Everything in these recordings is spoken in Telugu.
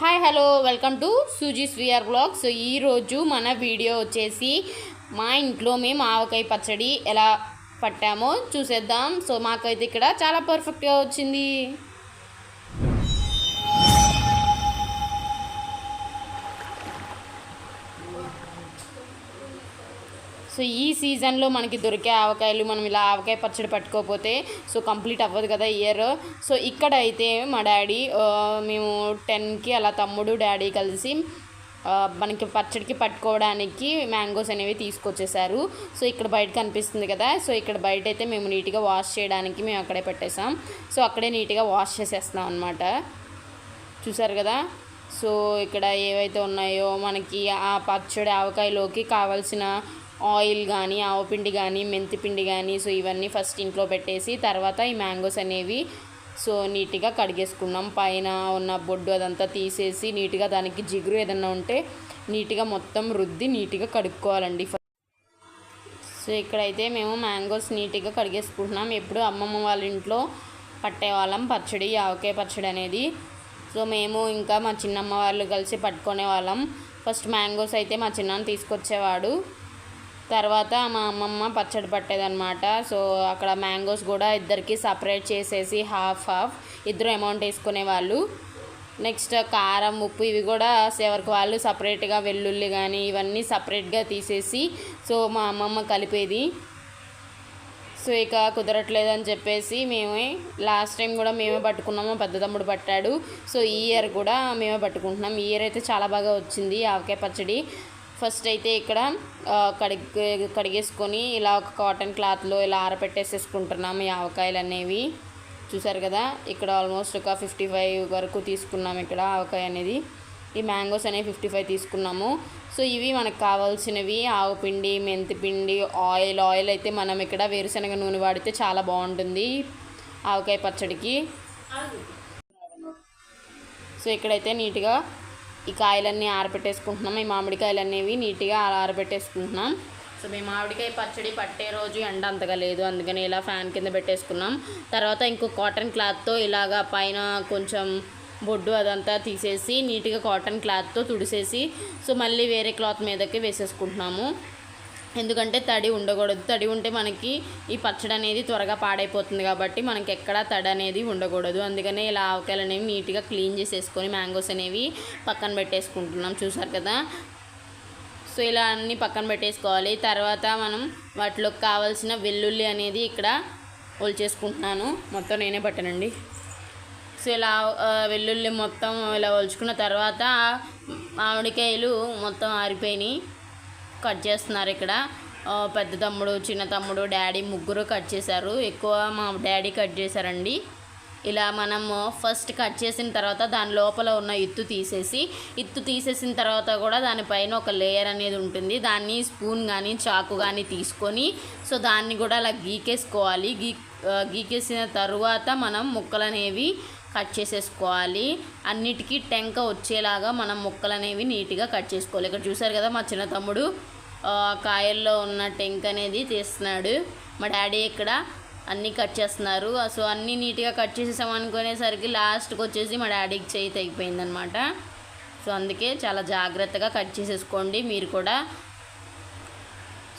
Hi hello welcome to Suji VR blog so ఈరోజు మన వీడియో వచ్చేసి మా ఇంట్లో మేము ఆవకాయ పచ్చడి ఎలా పట్టామో చూసేద్దాం. సో మాకైతే ఇక్కడ చాలా పర్ఫెక్ట్గా వచ్చింది. సో ఈ సీజన్లో మనకి దొరికే ఆవకాయలు మనం ఇలా ఆవకాయ పచ్చడి పట్టుకోకపోతే సో కంప్లీట్ అవ్వదు కదా ఇయర్. సో ఇక్కడ అయితే మా డాడీ మేము టెన్కి అలా తమ్ముడు డాడీ కలిసి మనకి పచ్చడికి పట్టుకోవడానికి మ్యాంగోస్ అనేవి తీసుకొచ్చేసారు. సో ఇక్కడ బయట కనిపిస్తుంది కదా సో ఇక్కడ బయట అయితే మేము నీట్గా వాష్ చేయడానికి మేము అక్కడే పెట్టేసాం సో అక్కడే నీట్గా వాష్ చేసేస్తున్నాం అనమాట చూసారు కదా సో ఇక్కడ ఏవైతే ఉన్నాయో మనకి ఆ పచ్చడి ఆవకాయలోకి కావాల్సిన ఆయిల్ కానీ ఆవపిండి కానీ మెంతిపిండి కానీ సో ఇవన్నీ ఫస్ట్ ఇంట్లో పెట్టేసి తర్వాత ఈ మ్యాంగోస్ అనేవి సో నీట్గా కడిగేసుకున్నాం. పైన ఉన్న బొడ్డు అదంతా తీసేసి నీట్గా దానికి జిగురు ఏదన్నా ఉంటే నీట్గా మొత్తం రుద్ది నీట్గా కడుక్కోవాలండి. సో ఇక్కడైతే మేము మ్యాంగోస్ నీట్గా కడిగేసుకుంటున్నాం. ఎప్పుడు అమ్మమ్మ వాళ్ళ ఇంట్లో పట్టేవాళ్ళం పచ్చడి ఆవకాయ పచ్చడి అనేది. సో మేము ఇంకా మా చిన్నమ్మ వాళ్ళు కలిసి పట్టుకునే వాళ్ళం. ఫస్ట్ మ్యాంగోస్ అయితే మా చిన్నాన్న తీసుకొచ్చేవాడు. తర్వాత మా అమ్మమ్మ పచ్చడి పట్టేదన్నమాట. సో అక్కడ మ్యాంగోస్ కూడా ఇద్దరికి సపరేట్ చేసేసి హాఫ్ హాఫ్ ఇద్దరు అమౌంట్ వేసుకునే వాళ్ళు. నెక్స్ట్ కారం ఉప్పు ఇవి కూడా ఎవరికి వాళ్ళు సపరేట్గా వెల్లుల్లి కానీ ఇవన్నీ సపరేట్గా తీసేసి సో మా అమ్మమ్మ కలిపేది. సో ఇక కుదరట్లేదని చెప్పేసి మేమే లాస్ట్ టైం కూడా మేమే పట్టుకున్నాము పెద్ద తమ్ముడు పట్టాడు. సో ఈ ఇయర్ కూడా మేమే పట్టుకుంటున్నాం. ఈ ఇయర్ అయితే చాలా బాగా వచ్చింది ఆవకాయ పచ్చడి. ఫస్ట్ అయితే ఇక్కడ ఆ, కడిగి కడిగేసుకొని ఇలా ఒక కాటన్ క్లాత్లో ఇలా ఆరపెట్టేసేసుకుంటున్నాము ఈ ఆవకాయలు అనేవి చూసారు కదా ఇక్కడ ఆల్మోస్ట్ ఒక ఫిఫ్టీ ఫైవ్ వరకు తీసుకున్నాం ఇక్కడ ఆవకాయ అనేది. ఈ మ్యాంగోస్ అనేవి ఫిఫ్టీ ఫైవ్ తీసుకున్నాము. సో ఇవి మనకు కావాల్సినవి ఆవు పిండి మెంతి పిండి ఆయిల్ ఆయిల్ అయితే మనం ఇక్కడ వేరుశనగ నూనె వాడితే చాలా బాగుంటుంది ఆవకాయ పచ్చడికి. సో ఇక్కడైతే నీట్గా ఈ కాయలన్నీ ఆరబెట్టేసుకుంటున్నాం. ఈ మామిడికాయలు అనేవి నీట్గా అలా ఆరబెట్టేసుకుంటున్నాం. సో మేము మామిడికాయ పచ్చడి పట్టే రోజు ఎండ అంతగా లేదు. అందుకని ఇలా ఫ్యాన్ కింద పెట్టేసుకున్నాం. తర్వాత ఇంకో కాటన్ క్లాత్తో ఇలాగా పైన కొంచెం బొడ్డు అదంతా తీసేసి నీట్గా కాటన్ క్లాత్తో తుడిసేసి సో మళ్ళీ వేరే క్లాత్ మీదకి వేసేసుకుంటున్నాము. ఎందుకంటే తడి ఉండకూడదు. తడి ఉంటే మనకి ఈ పచ్చడి అనేది త్వరగా పాడైపోతుంది కాబట్టి మనకి ఎక్కడా తడి అనేది ఉండకూడదు. అందుకనే ఇలా ఆవకాయలు అనేవి నీట్గా క్లీన్ చేసేసుకొని మ్యాంగోస్ అనేవి పక్కన పెట్టేసుకుంటున్నాం. చూసారు కదా? సో ఇలా అన్నీ పక్కన పెట్టేసుకోవాలి. తర్వాత మనం వాటిలోకి కావాల్సిన వెల్లుల్లి అనేది ఇక్కడ ఒలిచేసుకుంటున్నాను. మొత్తం నేనే పట్టానండి. సో ఇలా వెల్లుల్లి మొత్తం ఇలా ఒలుచుకున్న తర్వాత మామిడికాయలు మొత్తం ఆరిపోయినాయి. కట్ చేస్తున్నారు ఇక్కడ. పెద్ద తమ్ముడు చిన్న తమ్ముడు డాడీ ముగ్గురు కట్ చేశారు. ఎక్కువ మా డాడీ కట్ చేశారండి. ఇలా మనము ఫస్ట్ కట్ చేసిన తర్వాత దాని లోపల ఉన్న ఇత్తు తీసేసి ఇత్తు తీసేసిన తర్వాత కూడా దానిపైన ఒక లేయర్ అనేది ఉంటుంది. దాన్ని స్పూన్ కానీ చాకు కానీ తీసుకొని సో దాన్ని కూడా అలా గీకేసుకోవాలి. గీ గీకేసిన తర్వాత మనం ముక్కలు అనేవి కట్ చేసేసుకోవాలి. అన్నిటికీ టెంక వచ్చేలాగా మనం ముక్కలు అనేవి నీట్గా కట్ చేసుకోవాలి. ఇక్కడ చూసారు కదా మా చిన్న తమ్ముడు కాయల్లో ఉన్న టెంక్ అనేది తీస్తున్నాడు. మా డాడీ ఇక్కడ అన్నీ కట్ చేస్తున్నారు. సో అన్నీ నీట్గా కట్ చేసేసాం అనుకునేసరికి లాస్ట్కి వచ్చేసి మా డాడీకి చేయి తెగిపోయిందనమాట సో అందుకే చాలా జాగ్రత్తగా కట్ చేసేసుకోండి మీరు కూడా.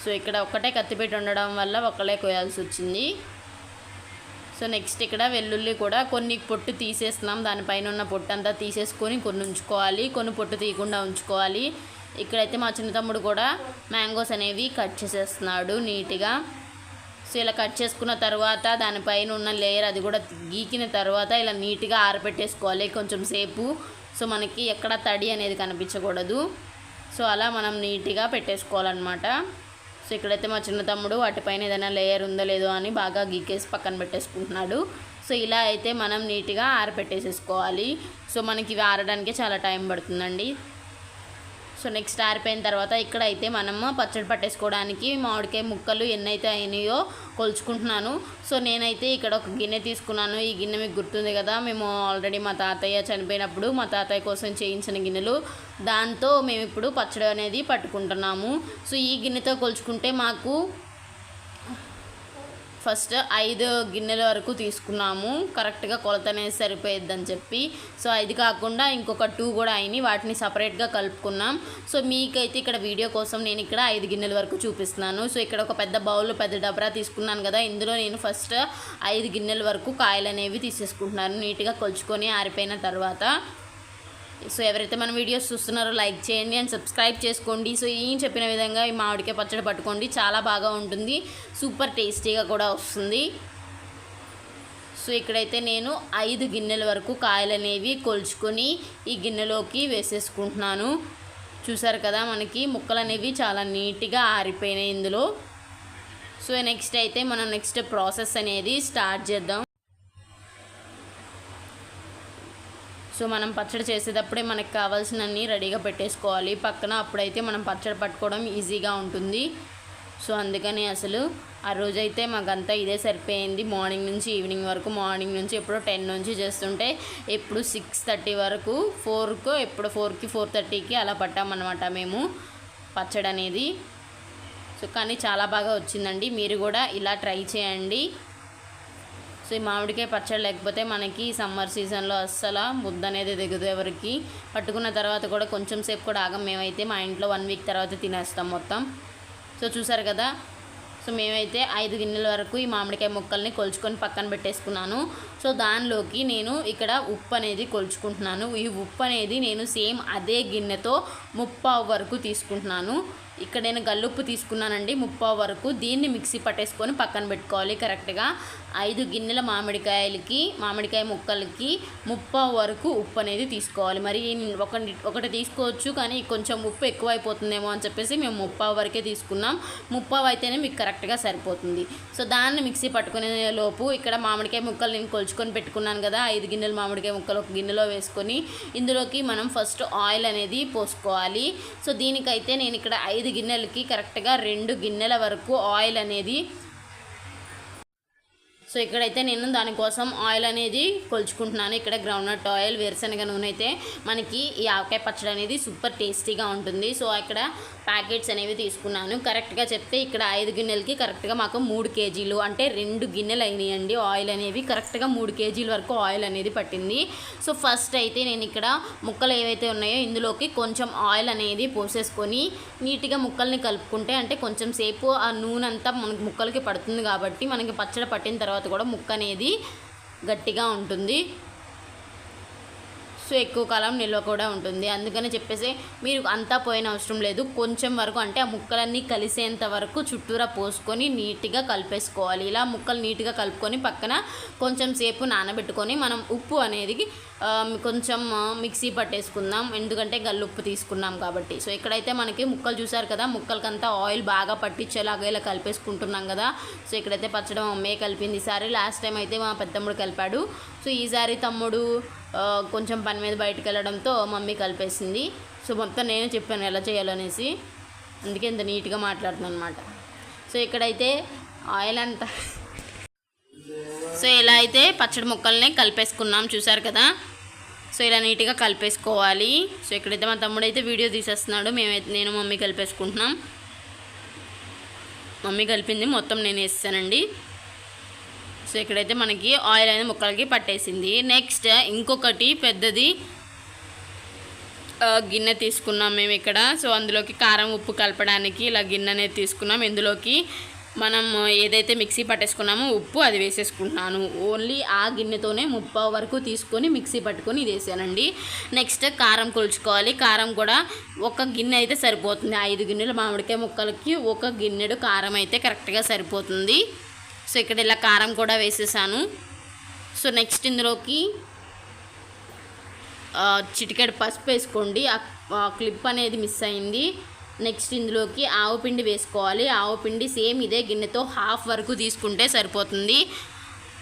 సో ఇక్కడ ఒక్కటే కత్తిపెట్టి ఉండడం వల్ల ఒక్కలే కోయాల్సి వచ్చింది. సో నెక్స్ట్ ఇక్కడ వెల్లుల్లి కూడా కొన్ని పొట్టు తీసేస్తున్నాం. దానిపైన ఉన్న పొట్టు అంతా తీసేసుకొని కొన్ని ఉంచుకోవాలి. కొన్ని పొట్టు తీయకుండా ఉంచుకోవాలి. ఇక్కడైతే మా చిన్న తమ్ముడు కూడా మ్యాంగోస్ అనేవి కట్ చేసేస్తున్నాడు నీట్గా. సో ఇలా కట్ చేసుకున్న తర్వాత దానిపైన ఉన్న లేయర్ అది కూడా గీకిన తర్వాత ఇలా నీట్గా ఆరబెట్టేసుకోవాలి కొంచెం సేపు. సో మనకి ఎక్కడ తడి అనేది కనిపించకూడదు. సో అలా మనం నీట్గా పెట్టేసుకోవాలన్నమాట. సో ఇక్కడైతే మా చిన్న తమ్ముడు వాటిపైన ఏదైనా లేయర్ ఉందో లేదో అని బాగా గీకేసి పక్కన పెట్టేసుకుంటున్నాడు. సో ఇలా అయితే మనం నీట్గా ఆరపెట్టేసేసుకోవాలి సో మనకి ఇవి ఆరడానికి చాలా టైం పడుతుందండి. సో నెక్స్ట్ ఆరిపోయిన తర్వాత ఇక్కడ అయితే మనము పచ్చడి పట్టేసుకోవడానికి మామిడికాయ ముక్కలు ఎన్నైతే అయినాయో కొలుచుకుంటున్నాను. సో నేనైతే ఇక్కడ ఒక గిన్నె తీసుకున్నాను. ఈ గిన్నె మీకు గుర్తుంది కదా మేము ఆల్రెడీ మా తాతయ్య చనిపోయినప్పుడు మా తాతయ్య కోసం చేయించిన గిన్నెలు. దాంతో మేము ఇప్పుడు పచ్చడి అనేది పట్టుకుంటున్నాము. సో ఈ గిన్నెతో కొలుచుకుంటే మాకు ఫస్ట్ ఐదు గిన్నెల వరకు తీసుకున్నాము. కరెక్ట్గా కొలత అనేది సరిపోయిద్దని చెప్పి. సో అది కాకుండా ఇంకొక టూ కూడా అయినాయి. వాటిని సపరేట్గా కలుపుకున్నాం. సో మీకైతే ఇక్కడ వీడియో కోసం నేను ఇక్కడ ఐదు గిన్నెల వరకు చూపిస్తున్నాను. సో ఇక్కడ ఒక పెద్ద బౌల్ పెద్ద డబరా తీసుకున్నాను కదా. ఇందులో నేను ఫస్ట్ ఐదు గిన్నెల వరకు కాయలు అనేవి తీసేసుకుంటున్నాను. నీట్గా కొలుచుకొని ఆరిపోయిన తర్వాత సో ఎవరైతే మన వీడియోస్ చూస్తున్నారో లైక్ చేయండి అండ్ సబ్స్క్రైబ్ చేసుకోండి. సో ఏం చెప్పిన విధంగా ఈ మామిడికాయ పచ్చడి పట్టుకోండి. చాలా బాగా ఉంటుంది. సూపర్ టేస్టీగా కూడా వస్తుంది. సో ఇక్కడైతే నేను ఐదు గిన్నెల వరకు కాయలు అనేవి కొలుచుకొని ఈ గిన్నెలోకి వేసేసుకుంటున్నాను. చూసారు కదా మనకి ముక్కలు అనేవి చాలా నీట్గా ఆరిపోయినాయి ఇందులో. సో నెక్స్ట్ అయితే మనం నెక్స్ట్ ప్రాసెస్ అనేది స్టార్ట్ చేద్దాం. సో మనం పచ్చడి చేసేటప్పుడే మనకు కావాల్సినన్ని రెడీగా పెట్టేసుకోవాలి. పక్కన అప్పుడైతే మనం పచ్చడి పట్టుకోవడం ఈజీగా ఉంటుంది. సో అందుకని అసలు ఆ రోజైతే మాకంతా ఇదే సరిపోయింది. మార్నింగ్ నుంచి ఈవినింగ్ వరకు మార్నింగ్ నుంచి ఎప్పుడో టెన్ నుంచి చేస్తుంటే ఎప్పుడు సిక్స్ థర్టీ వరకు ఫోర్కు ఎప్పుడు ఫోర్కి ఫోర్ థర్టీకి అలా పట్టామన్నమాట మేము పచ్చడి అనేది సో కానీ చాలా బాగా వచ్చిందండి. మీరు కూడా ఇలా ట్రై చేయండి. సో ఈ మామిడికాయ పచ్చడి లేకపోతే మనకి సమ్మర్ సీజన్లో అస్సలు ముద్ద అనేది దిగదు ఎవరికి. పట్టుకున్న తర్వాత కూడా కొంచెం సేపు కూడా ఆగం. మేమైతే మా ఇంట్లో వన్ వీక్ తర్వాత తినేస్తాం మొత్తం. సో చూసారు కదా? సో మేమైతే ఐదు గిన్నెల వరకు ఈ మామిడికాయ ముక్కల్ని కొలుచుకొని పక్కన పెట్టేసుకున్నాను. సో దానిలోకి నేను ఇక్కడ ఉప్పు అనేది కొలుచుకుంటున్నాను. ఈ ఉప్పు అనేది నేను సేమ్ అదే గిన్నెతో ముప్పావు వరకు తీసుకుంటున్నాను. ఇక్కడ నేను గల్లుప్పు తీసుకున్నానండి ముప్పావు వరకు. దీన్ని మిక్సీ పట్టేసుకొని పక్కన పెట్టుకోవాలి కరెక్ట్గా. ఐదు గిన్నెల మామిడికాయలకి మామిడికాయ ముక్కలకి ముప్పావు వరకు ఉప్పు అనేది తీసుకోవాలి. మరి ఒక ఒకటి తీసుకోవచ్చు కానీ కొంచెం ఉప్పు ఎక్కువైపోతుందేమో అని చెప్పేసి మేము ముప్పావు వరకే తీసుకున్నాం. ముప్పావు అయితేనే మీకు కరెక్ట్గా సరిపోతుంది. సో దాన్ని మిక్సీ పట్టుకునే లోపు ఇక్కడ మామిడికాయ ముక్కలు నేను కొలుచుకొని పెట్టుకున్నాను కదా ఐదు గిన్నెలు మామిడికాయ ముక్కలు ఒక గిన్నెలో వేసుకొని ఇందులోకి మనం ఫస్ట్ ఆయిల్ అనేది పోసుకోవాలి. సో దీనికైతే నేను ఇక్కడ ఐదు గిన్నెలకి కరెక్ట్గా రెండు గిన్నెల వరకు ఆయిల్ అనేది సో ఇక్కడైతే నేను దానికోసం ఆయిల్ అనేది కొలుచుకుంటున్నాను. ఇక్కడ గ్రౌండ్నట్ ఆయిల్ వేరుశనగ నూనె అయితే మనకి ఈ ఆవకాయ పచ్చడి అనేది సూపర్ టేస్టీగా ఉంటుంది. సో ఇక్కడ ప్యాకెట్స్ అనేవి తీసుకున్నాను. కరెక్ట్గా చెప్తే ఇక్కడ ఐదు గిన్నెలకి కరెక్ట్గా మాకు మూడు కేజీలు అంటే రెండు గిన్నెలు అయినాయండి ఆయిల్ అనేవి. కరెక్ట్గా మూడు కేజీల వరకు ఆయిల్ అనేది పట్టింది. సో ఫస్ట్ అయితే నేను ఇక్కడ ముక్కలు ఏవైతే ఉన్నాయో ఇందులోకి కొంచెం ఆయిల్ అనేది పోసేసుకొని నీట్గా ముక్కల్ని కలుపుకుంటే అంటే కొంచెం సేపు ఆ నూనె అంతా మనకి ముక్కలకి పడుతుంది కాబట్టి మనకి పచ్చడి పట్టిన తర్వాత కూడా ముక్క అనేది గట్టిగా ఉంటుంది. సో ఎక్కువ కాలం నిల్వ కూడా ఉంటుంది. అందుకని చెప్పేసి మీరు అంతా పోయిన అవసరం లేదు. కొంచెం వరకు అంటే ఆ ముక్కలన్నీ కలిసేంత వరకు చుట్టూరా పోసుకొని నీట్గా కలిపేసుకోవాలి. ఇలా ముక్కలు నీట్గా కలుపుకొని పక్కన కొంచెం సేపు నానబెట్టుకొని మనం ఉప్పు అనేది కొంచెం మిక్సీ పట్టేసుకుందాం. ఎందుకంటే గల్లుప్పు తీసుకున్నాం కాబట్టి. సో ఇక్కడైతే మనకి ముక్కలు చూసారు కదా ముక్కలకంతా ఆయిల్ బాగా పట్టించేలాగా ఇలా కలిపేసుకుంటున్నాం కదా. సో ఇక్కడైతే పచ్చడం అమ్మే కలిపింది. ఈసారి లాస్ట్ టైం అయితే మా పెద్దమ్ముడు కలిపాడు. సో ఈసారి తమ్ముడు కొంచెం పని మీద బయటకు వెళ్ళడంతో మమ్మీ కలిపేసింది. సో మొత్తం నేను చెప్పాను ఎలా చేయాలనేసి. అందుకే ఇంత నీట్గా మాట్లాడుతున్నాను అనమాట సో ఇక్కడైతే ఆయిల్ అంతా. సో ఇలా అయితే పచ్చడి ముక్కల్ని కలిపేసుకున్నాం చూసారు కదా? సో ఇలా నీట్గా కలిపేసుకోవాలి. సో ఇక్కడైతే మా తమ్ముడు అయితే వీడియో తీసేస్తున్నాడు. మేమైతే నేను మమ్మీ కలిపేసుకుంటున్నాం. మమ్మీ కలిపింది మొత్తం నేను వేస్తానండి. సో ఇక్కడైతే మనకి ఆయిల్ అనేది ముక్కలకి పట్టేసింది. నెక్స్ట్ ఇంకొకటి పెద్దది గిన్నె తీసుకున్నాం మేము ఇక్కడ. సో అందులోకి కారం ఉప్పు కలపడానికి ఇలా గిన్నె అనేది తీసుకున్నాం. ఇందులోకి మనం ఏదైతే మిక్సీ పట్టేసుకున్నామో ఉప్పు అది వేసేసుకుంటున్నాను. ఓన్లీ ఆ గిన్నెతోనే ముప్పావు వరకు తీసుకొని మిక్సీ పట్టుకొని ఇది వేసానండి నెక్స్ట్ కారం కొలుచుకోవాలి. కారం కూడా ఒక గిన్నె అయితే సరిపోతుంది. ఐదు గిన్నెలు మామిడికాయ ముక్కలకి ఒక గిన్నెడు కారం అయితే కరెక్ట్గా సరిపోతుంది. సో ఇక్కడ ఇలా కారం కూడా వేసేసాను. సో నెక్స్ట్ ఇందులోకి ఆ, చిటికెడు పసుపు వేసుకోండి. ఆ క్లిప్ అనేది మిస్ అయింది. నెక్స్ట్ ఇందులోకి ఆవు పిండి వేసుకోవాలి. ఆవు పిండి సేమ్ ఇదే గిన్నెతో హాఫ్ వరకు తీసుకుంటే సరిపోతుంది.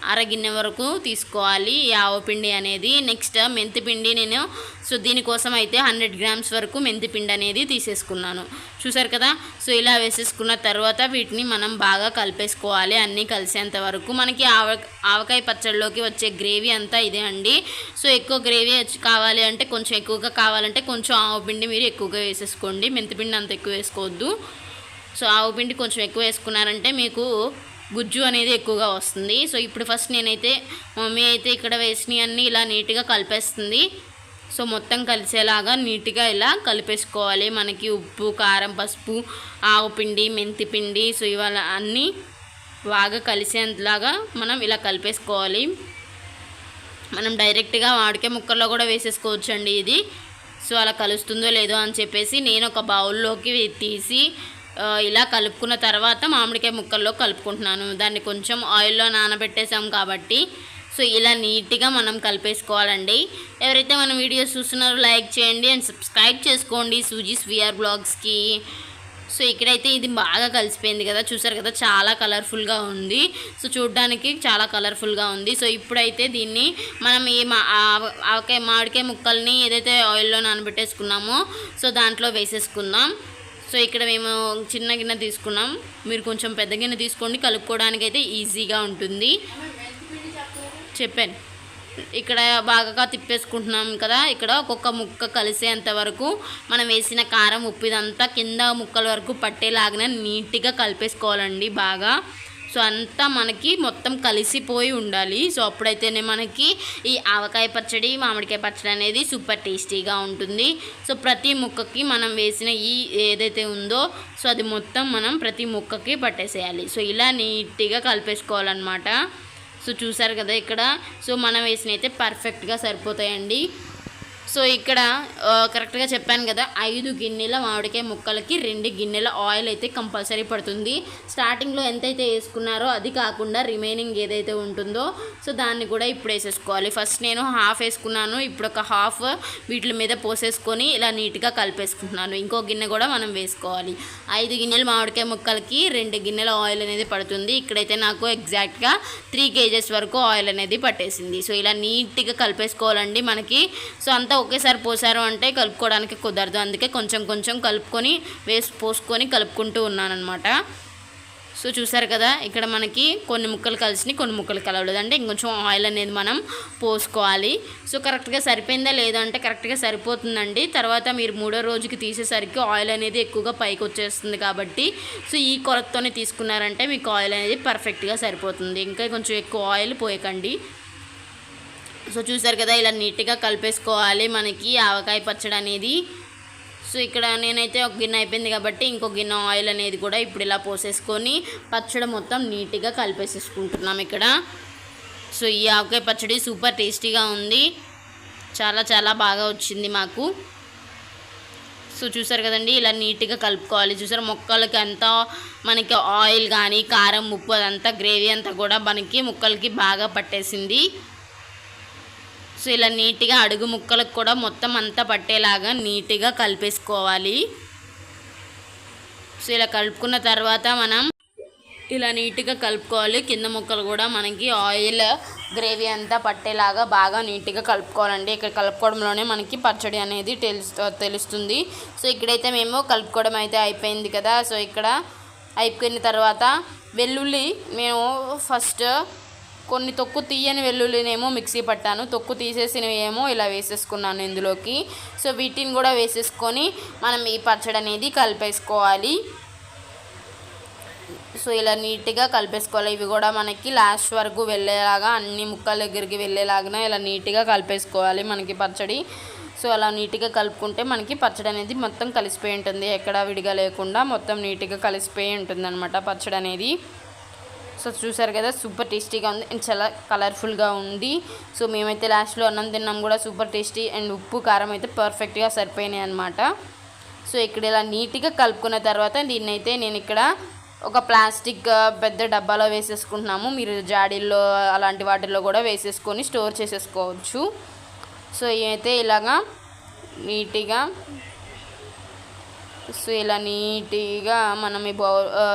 అర గిన్నె వరకు తీసుకోవాలి. ఈ ఆవు పిండి అనేది నెక్స్ట్ మెంతిపిండి నేను సో దీనికోసం అయితే హండ్రెడ్ గ్రామ్స్ వరకు మెంతిపిండి అనేది తీసేసుకున్నాను. చూసారు కదా? సో ఇలా వేసేసుకున్న తర్వాత వీటిని మనం బాగా కలిపేసుకోవాలి. అన్నీ కలిసేంత వరకు మనకి ఆవ ఆవకాయ పచ్చడిలోకి వచ్చే గ్రేవీ అంతా ఇదే అండి. సో ఎక్కువ గ్రేవీ కావాలి అంటే కొంచెం ఎక్కువగా కావాలంటే కొంచెం ఆవు పిండి మీరు ఎక్కువగా వేసేసుకోండి. మెంతిపిండి అంత ఎక్కువ వేసుకోవద్దు. సో ఆవు పిండి కొంచెం ఎక్కువ వేసుకున్నారంటే మీకు గుజ్జు అనేది ఎక్కువగా వస్తుంది. సో ఇప్పుడు ఫస్ట్ నేనైతే మమ్మీ అయితే ఇక్కడ వేసినవి అన్నీ ఇలా నీట్గా కలిపేస్తుంది. సో మొత్తం కలిసేలాగా నీట్గా ఇలా కలిపేసుకోవాలి. మనకి ఉప్పు కారం పసుపు ఆవుపిండి మెంతి పిండి సో ఇవాళ అన్నీ బాగా కలిసేంతలాగా మనం ఇలా కలిపేసుకోవాలి. మనం డైరెక్ట్గా వాడికే ముక్కల్లో కూడా వేసేసుకోవచ్చండి ఇది. సో అలా కలుస్తుందో లేదో అని చెప్పేసి నేను ఒక బౌల్లోకి తీసి ఇలా కలుపుకున్న తర్వాత మామిడికాయ ముక్కల్లో కలుపుకుంటున్నాను. దాన్ని కొంచెం ఆయిల్లో నానబెట్టేసాం కాబట్టి. సో ఇలా నీట్గా మనం కలిపేసుకోవాలండి. ఎవరైతే మన వీడియోస్ చూస్తున్నారో లైక్ చేయండి అండ్ సబ్స్క్రైబ్ చేసుకోండి సూజీస్ విఆర్ బ్లాగ్స్కి. సో ఇక్కడైతే ఇది బాగా కలిసిపోయింది కదా. చూసారు కదా చాలా కలర్ఫుల్గా ఉంది. సో చూడ్డానికి చాలా కలర్ఫుల్గా ఉంది. సో ఇప్పుడైతే దీన్ని మనం ఈ మా ఆవకాయ మామిడికాయ ముక్కల్ని ఏదైతే ఆయిల్లో నానబెట్టేసుకున్నామో సో దాంట్లో వేసేసుకుందాం. సో ఇక్కడ మేము చిన్న గిన్నె తీసుకున్నాం. మీరు కొంచెం పెద్ద గిన్నె తీసుకోండి కలుపుకోవడానికి అయితే ఈజీగా ఉంటుంది. చెప్పాను. ఇక్కడ బాగా తిప్పేసుకుంటున్నాం కదా. ఇక్కడ ఒక్కొక్క ముక్క కలిసేంత వరకు మనం వేసిన కారం ఉప్పు ఇదంతా కింద ముక్కల వరకు పట్టేలాగానే నీట్గా కలిపేసుకోవాలండి బాగా. సో అంతా మనకి మొత్తం కలిసిపోయి ఉండాలి. సో అప్పుడైతేనే మనకి ఈ ఆవకాయ పచ్చడి మామిడికాయ పచ్చడి అనేది సూపర్ టేస్టీగా ఉంటుంది. సో ప్రతి ముక్కకి మనం వేసిన ఈ ఏదైతే ఉందో సో అది మొత్తం మనం ప్రతి ముక్కకి పట్టేసేయాలి. సో ఇలా నీట్గా కలిపేసుకోవాలన్నమాట. సో చూసారు కదా ఇక్కడ? సో మనం వేసిన అయితే పర్ఫెక్ట్గా సరిపోతాయండి. సో ఇక్కడ కరెక్ట్గా చెప్పాను కదా ఐదు గిన్నెల మామిడికాయ ముక్కలకి రెండు గిన్నెల ఆయిల్ అయితే కంపల్సరీ పడుతుంది. స్టార్టింగ్లో ఎంతైతే వేసుకున్నారో అది కాకుండా రిమైనింగ్ ఏదైతే ఉంటుందో సో దాన్ని కూడా ఇప్పుడు వేసేసుకోవాలి. ఫస్ట్ నేను హాఫ్ వేసుకున్నాను ఇప్పుడు ఒక హాఫ్ వీటి మీద పోసేసుకొని ఇలా నీట్గా కలిపేసుకుంటున్నాను. ఇంకో గిన్నె కూడా మనం వేసుకోవాలి. ఐదు గిన్నెలు మామిడికాయ ముక్కలకి రెండు గిన్నెల ఆయిల్ అనేది పడుతుంది. ఇక్కడైతే నాకు ఎగ్జాక్ట్గా త్రీ కేజెస్ వరకు ఆయిల్ అనేది పట్టేసింది. సో ఇలా నీట్గా కలిపేసుకోవాలండి మనకి. సో అంతా ఒకేసారి పోసారు అంటే కలుపుకోవడానికి కుదరదు. అందుకే కొంచెం కొంచెం కలుపుకొని వేసి పోసుకొని కలుపుకుంటూ ఉన్నానమాట సో చూసారు కదా ఇక్కడ మనకి కొన్ని ముక్కలు కలిసినాయి కొన్ని ముక్కలు కలవలేదు. అంటే ఇంకొంచెం ఆయిల్ అనేది మనం పోసుకోవాలి. సో కరెక్ట్గా సరిపోయిందా లేదా అంటే కరెక్ట్గా సరిపోతుందండి. తర్వాత మీరు మూడో రోజుకి తీసేసరికి ఆయిల్ అనేది ఎక్కువగా పైకి వచ్చేస్తుంది కాబట్టి సో ఈ కొరతతోనే తీసుకున్నారంటే మీకు ఆయిల్ అనేది పర్ఫెక్ట్గా సరిపోతుంది. ఇంకా కొంచెం ఎక్కువ ఆయిల్ పోయకండి. సో చూసారు కదా ఇలా నీట్గా కలిపేసుకోవాలి మనకి ఆవకాయ పచ్చడి అనేది. సో ఇక్కడ నేనైతే ఒక గిన్నె అయిపోయింది కాబట్టి ఇంకో గిన్నె ఆయిల్ అనేది కూడా ఇప్పుడు ఇలా పోసేసుకొని పచ్చడి మొత్తం నీట్గా కలిపేసేసుకుంటున్నాం ఇక్కడ. సో ఈ ఆవకాయ పచ్చడి సూపర్ టేస్టీగా ఉంది. చాలా చాలా బాగా వచ్చింది మాకు. సో చూసారు కదండి ఇలా నీట్గా కలుపుకోవాలి. చూసారు మొక్కలకి అంతా మనకి ఆయిల్ కానీ కారం ఉప్పు అదంతా గ్రేవీ అంతా కూడా మనకి ముక్కలకి బాగా పట్టేసింది. సో ఇలా నీట్గా అడుగు ముక్కలకు కూడా మొత్తం అంతా పట్టేలాగా నీట్గా కలిపేసుకోవాలి. సో ఇలా కలుపుకున్న తర్వాత మనం ఇలా నీట్గా కలుపుకోవాలి. కింద ముక్కలు కూడా మనకి ఆయిల్ గ్రేవీ అంతా పట్టేలాగా బాగా నీట్గా కలుపుకోవాలండి. ఇక్కడ కలుపుకోవడంలోనే మనకి పచ్చడి అనేది తెలుస్తు తెలుస్తుంది. సో ఇక్కడైతే మేము కలుపుకోవడం అయితే అయిపోయింది కదా. సో ఇక్కడ అయిపోయిన తర్వాత వెల్లుల్లి మేము ఫస్ట్ కొన్ని తొక్కు తీయని వెల్లుల్లినేమో మిక్సీ పట్టాను. తొక్కు తీసేసినవి ఏమో ఇలా వేసేసుకున్నాను ఇందులోకి. సో వీటిని కూడా వేసేసుకొని మనం ఈ పచ్చడి అనేది కలిపేసుకోవాలి. సో ఇలా నీట్గా కలిపేసుకోవాలి. ఇవి కూడా మనకి లాస్ట్ వరకు వెళ్ళేలాగా అన్ని ముక్కల దగ్గరికి వెళ్ళేలాగా ఇలా నీట్గా కలిపేసుకోవాలి మనకి పచ్చడి. సో అలా నీట్గా కలుపుకుంటే మనకి పచ్చడి అనేది మొత్తం కలిసిపోయి ఉంటుంది. ఎక్కడ విడిగా లేకుండా మొత్తం నీట్గా కలిసిపోయి ఉంటుంది అనమాట పచ్చడి అనేది. సో చూసారు కదా సూపర్ టేస్టీగా ఉంది అండ్ చాలా కలర్ఫుల్గా ఉంది. సో మేమైతే లాస్ట్లో అన్నం తిన్నాం కూడా సూపర్ టేస్టీ అండ్ ఉప్పు కారం అయితే పర్ఫెక్ట్గా సరిపోయినాయి అనమాట సో ఇక్కడ ఇలా నీట్గా కలుపుకున్న తర్వాత దీన్ని అయితే నేను ఇక్కడ ఒక ప్లాస్టిక్ పెద్ద డబ్బాలో వేసేసుకుంటున్నాము. మీరు జాడీల్లో అలాంటి వాటిల్లో కూడా వేసేసుకొని స్టోర్ చేసేసుకోవచ్చు. సో అయితే ఇలాగా నీట్గా సో ఇలా నీట్గా మనం ఈ బౌ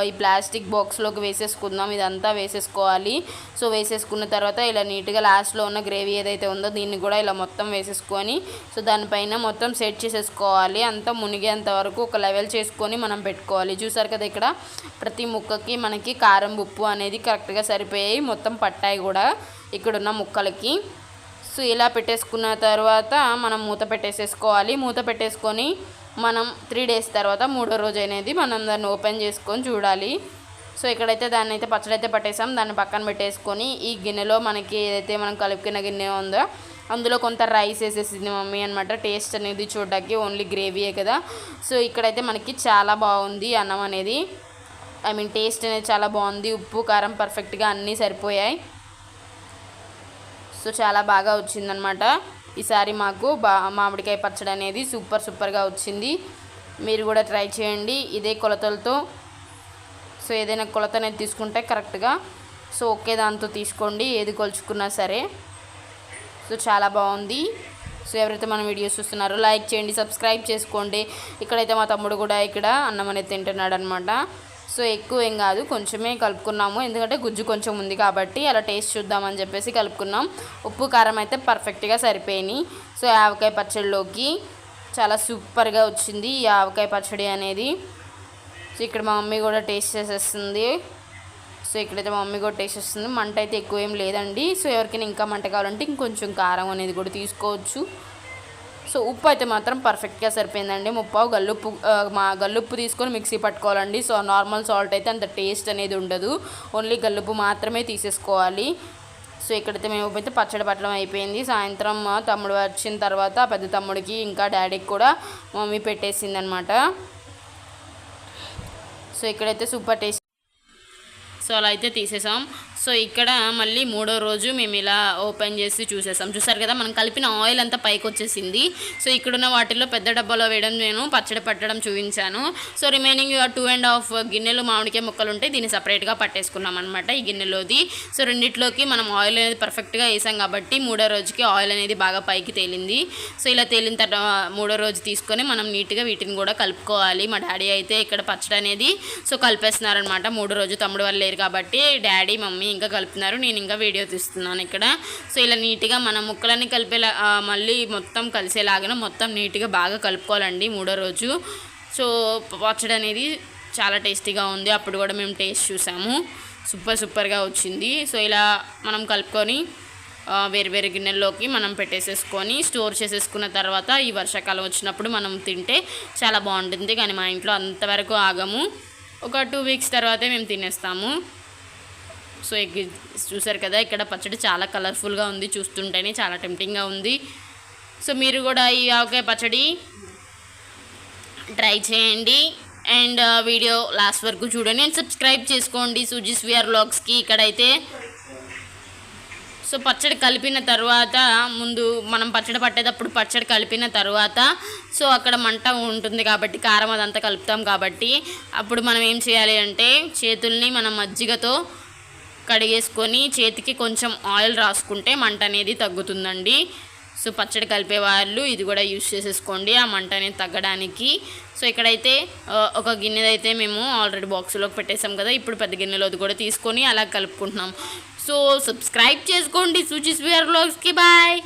ఈ ప్లాస్టిక్ బాక్స్లోకి వేసేసుకుందాం. ఇదంతా వేసేసుకోవాలి. సో వేసేసుకున్న తర్వాత ఇలా నీట్గా లాస్ట్లో ఉన్న గ్రేవీ ఏదైతే ఉందో దీన్ని కూడా ఇలా మొత్తం వేసేసుకొని సో దానిపైన మొత్తం సెట్ చేసేసుకోవాలి. అంతా మునిగేంత వరకు ఒక లెవెల్ చేసుకొని మనం పెట్టుకోవాలి. చూసారు కదా ఇక్కడ? ప్రతి ముక్కకి మనకి కారం ఉప్పు అనేది కరెక్ట్గా సరిపోయాయి. మొత్తం పట్టాయి కూడా ఇక్కడున్న ముక్కలకి. సో ఇలా పెట్టేసుకున్న తర్వాత మనం మూత పెట్టేసేసుకోవాలి. మూత పెట్టేసుకొని మనం త్రీ డేస్ తర్వాత మూడో రోజు అనేది మనం దాన్ని ఓపెన్ చేసుకొని చూడాలి. సో ఇక్కడైతే దాన్ని అయితే పచ్చడి అయితే పట్టేసాం దాన్ని పక్కన పెట్టేసుకొని ఈ గిన్నెలో మనకి ఏదైతే మనం కలుపుకున్న గిన్నె ఉందో అందులో కొంత రైస్ వేసేసింది మమ్మీ అనమాట టేస్ట్ అనేది చూడడానికి ఓన్లీ గ్రేవీయే కదా. సో ఇక్కడైతే మనకి చాలా బాగుంది అన్నం అనేది. ఐ మీన్ టేస్ట్ అనేది చాలా బాగుంది. ఉప్పు కారం పర్ఫెక్ట్గా అన్నీ సరిపోయాయి. సో చాలా బాగా వచ్చిందనమాట ఈసారి మాకు బా మామిడికాయ పచ్చడి అనేది సూపర్ సూపర్గా వచ్చింది. మీరు కూడా ట్రై చేయండి. ఇదే కొలతలతో. సో ఏదైనా కొలత అనేది తీసుకుంటే కరెక్ట్గా. సో ఒకే దాంతో తీసుకోండి. ఏది కొలుచుకున్నా సరే. సో చాలా బాగుంది. సో ఎవరైతే మన వీడియోస్ చూస్తున్నారో లైక్ చేయండి సబ్స్క్రైబ్ చేసుకోండి. ఇక్కడైతే మా తమ్ముడు కూడా ఇక్కడ అన్నం అనేది తింటున్నాడు అనమాట సో ఎక్కువ ఏం కాదు కొంచెమే కలుపుకున్నాము. ఎందుకంటే గుజ్జు కొంచెం ఉంది కాబట్టి అలా టేస్ట్ చూద్దామని చెప్పేసి కలుపుకున్నాం. ఉప్పు కారం అయితే పర్ఫెక్ట్గా సరిపోయినాయి. సో ఆవకాయ పచ్చడిలోకి చాలా సూపర్గా వచ్చింది ఈ ఆవకాయ పచ్చడి అనేది. సో ఇక్కడ మా మమ్మీ కూడా టేస్ట్ చేసేస్తుంది. సో ఇక్కడైతే మా మమ్మీ కూడా టేస్ట్ చేస్తుంది. మంట అయితే ఎక్కువ ఏం లేదండి. సో ఎవరికైనా ఇంకా మంట కావాలంటే ఇంకొంచెం కారం అనేది కూడా తీసుకోవచ్చు. సో ఉప్పు అయితే మాత్రం పర్ఫెక్ట్గా సరిపోయిందండి. ముప్పావు గల్లుప్పు మా గల్లుప్పు తీసుకొని మిక్సీ పట్టుకోవాలండి. సో నార్మల్ సాల్ట్ అయితే అంత టేస్ట్ అనేది ఉండదు. ఓన్లీ గల్లుప్పు మాత్రమే తీసేసుకోవాలి. సో ఇక్కడైతే మేము అయితే పచ్చడి పట్టడం అయిపోయింది. సాయంత్రం మా తమ్ముడు వచ్చిన తర్వాత పెద్ద తమ్ముడికి ఇంకా డాడీకి కూడా మమ్మీ పెట్టేసింది అనమాట సో ఇక్కడైతే సూపర్ టేస్ట్. సో అలా అయితే తీసేసాం. సో ఇక్కడ మళ్ళీ మూడో రోజు మేము ఇలా ఓపెన్ చేసి చూసేసాం. చూసారు కదా మనం కలిపిన ఆయిల్ అంతా పైకి వచ్చేసింది సో ఇక్కడున్న వాటిల్లో పెద్ద డబ్బాలో వేయడం నేను పచ్చడి పట్టడం చూపించాను. So remaining two and half గిన్నెలు మామిడికాయ ముక్కలు ఉంటే దీన్ని సపరేట్గా పట్టేసుకున్నాం అనమాట ఈ గిన్నెలోది. సో రెండిట్లోకి మనం ఆయిల్ అనేది పర్ఫెక్ట్గా వేసాం కాబట్టి మూడో రోజుకి ఆయిల్ అనేది బాగా పైకి తేలింది. సో ఇలా తేలిన తర్వాత మూడో రోజు తీసుకొని మనం నీట్గా వీటిని కూడా కలుపుకోవాలి. మా డాడీ అయితే ఇక్కడ పచ్చడి అనేది సో కలిపేస్తున్నారనమాట మూడో రోజు తమ్ముడు వాళ్ళు లేరు కాబట్టి డాడీ మమ్మీ ఇంకా కలుపుతున్నారు. నేను ఇంకా వీడియో తీస్తున్నాను ఇక్కడ. సో ఇలా నీట్గా మన ముక్కలన్నీ కలిపేలా మళ్ళీ మొత్తం కలిసేలాగా మొత్తం నీట్గా బాగా కలుపుకోవాలండి మూడో రోజు. సో పచ్చడి అనేది చాలా టేస్టీగా ఉంది. అప్పుడు కూడా మేము టేస్ట్ చూసాము. సూపర్ సూపర్గా వచ్చింది. సో ఇలా మనం కలుపుకొని వేరు వేరు గిన్నెల్లోకి మనం పెట్టేసేసుకొని స్టోర్ చేసేసుకున్న తర్వాత ఈ వర్షాకాలం వచ్చినప్పుడు మనం తింటే చాలా బాగుంటుంది. కానీ మా ఇంట్లో అంతవరకు ఆగము. ఒక టూ వీక్స్ తర్వాతే మేము తినేస్తాము. సో చూసారు కదా ఇక్కడ పచ్చడి చాలా కలర్ఫుల్గా ఉంది చూస్తుంటేనే చాలా టెంప్టింగ్గా ఉంది. సో మీరు కూడా ఈ ఆవకాయ పచ్చడి ట్రై చేయండి. అండ్ వీడియో లాస్ట్ వరకు చూడండి. అండ్ సబ్స్క్రైబ్ చేసుకోండి సుజిస్ విఆర్ వ్లాగ్స్కి ఇక్కడైతే. సో పచ్చడి కలిపిన తర్వాత ముందు మనం పచ్చడి పట్టేటప్పుడు పచ్చడి కలిపిన తర్వాత సో అక్కడ మంట ఉంటుంది కాబట్టి కారం అదంతా కలుపుతాం కాబట్టి అప్పుడు మనం ఏం చేయాలి అంటే చేతుల్ని మనం మజ్జిగతో కడిగేసుకొని చేతికి కొంచెం ఆయిల్ రాసుకుంటే మంట అనేది తగ్గుతుందండి. సో పచ్చడి కలిపే వాళ్ళు ఇది కూడా యూజ్ చేసేసుకోండి ఆ మంట అనేది తగ్గడానికి. సో ఇక్కడైతే ఒక గిన్నెదైతే మేము ఆల్రెడీ బాక్స్లోకి పెట్టేసాం కదా ఇప్పుడు పెద్ద గిన్నెలోది కూడా తీసుకొని అలా కలుపుకుంటున్నాం. సో సబ్స్క్రైబ్ చేసుకోండి సూచిస్ బిఆర్ బ్లాగ్స్కి బాయ్!